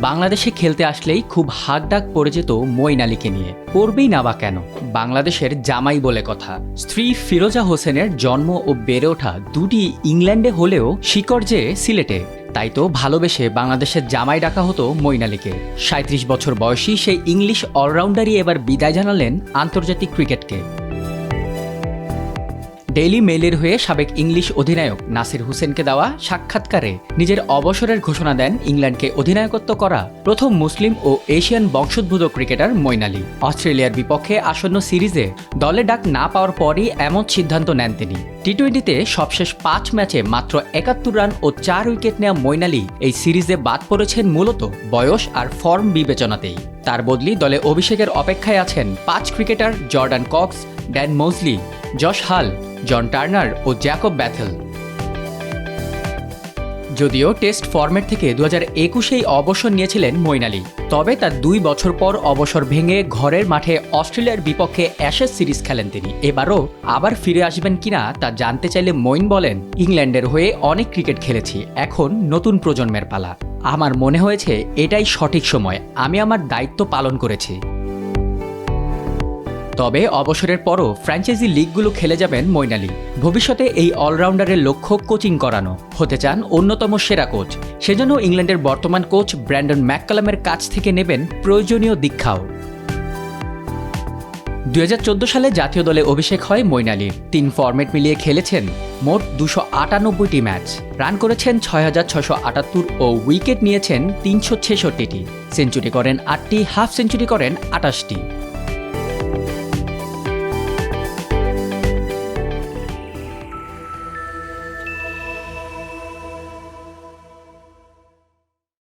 বাংলাদেশে খেলতে আসলেই খুব হাক ডাক পড়ে যেত মইন আলীকে নিয়ে। পড়বেই না বা কেন? বাংলাদেশের জামাই বলে কথা। স্ত্রী ফিরোজা হোসেনের জন্ম ও বেড়ে ওঠা দুটি ইংল্যান্ডে হলেও শিকড় যে সিলেটে, তাই তো ভালোবেসে বাংলাদেশের জামাই ডাকা হতো মঈন আলীকে। সাঁত্রিশ বছর বয়সী সেই ইংলিশ অলরাউন্ডারই এবার বিদায় জানালেন আন্তর্জাতিক ক্রিকেটকে। ডেইলি মেইলের হয়ে সাবেক ইংলিশ অধিনায়ক নাসির হুসেনকে দেওয়া সাক্ষাৎকারে নিজের অবসরের ঘোষণা দেন ইংল্যান্ডকে অধিনায়কত্ব করা প্রথম মুসলিম ও এশিয়ান বংশোদ্ভূত ক্রিকেটার আলী। অস্ট্রেলিয়ার বিপক্ষে আসন্ন সিরিজে দলে ডাক না পাওয়ার পরই এমন সিদ্ধান্ত নেন তিনি। টি টোয়েন্টিতে সবশেষ পাঁচ ম্যাচে মাত্র একাত্তর রান ও চার উইকেট নেওয়া আলী এই সিরিজে বাদ পড়েছেন মূলত বয়স আর ফর্ম বিবেচনাতেই। তার বদলি দলে অভিষেকের অপেক্ষায় আছেন পাঁচ cricketer Jordan Cox, Dan Mousley Josh Hull John Turner ও জ্যাকব ব্যাথেল। যদিও টেস্ট ফরম্যাট থেকে দু হাজার একুশেই অবসর নিয়েছিলেন মঈন আলী, তবে তার দুই বছর পর অবসর ভেঙে ঘরের মাঠে অস্ট্রেলিয়ার বিপক্ষে অ্যাশেজ সিরিজ খেলেন তিনি। এবারও আবার ফিরে আসবেন কিনা তা জানতে চাইলে মঈন বলেন, ইংল্যান্ডের হয়ে অনেক ক্রিকেট খেলেছি, এখন নতুন প্রজন্মের পালা। আমার মনে হয়েছে এটাই সঠিক সময়, আমি আমার দায়িত্ব পালন করেছি। তবে অবসরের পরও ফ্র্যাঞ্চাইজি লিগগুলো খেলে যাবেন মঈন আলী ভবিষ্যতে এই অলরাউন্ডারের লক্ষ্য কোচিং করানো। হতে চান অন্যতম সেরা কোচ। সেজন্য ইংল্যান্ডের বর্তমান কোচ ব্র্যান্ডন ম্যাককালামের কাছ থেকে নেবেন প্রয়োজনীয় দীক্ষাও। দু হাজার চোদ্দ সালে জাতীয় দলে অভিষেক হয় আলীর তিন ফরম্যাট মিলিয়ে খেলেছেন মোট দুশো আটানব্বইটি ম্যাচ। রান করেছেন ছয় হাজার ছশো আটাত্তর ও উইকেট নিয়েছেন তিনশো ছেষট্টিটি। সেঞ্চুরি করেন আটটি, হাফ সেঞ্চুরি করেন আটাশটি।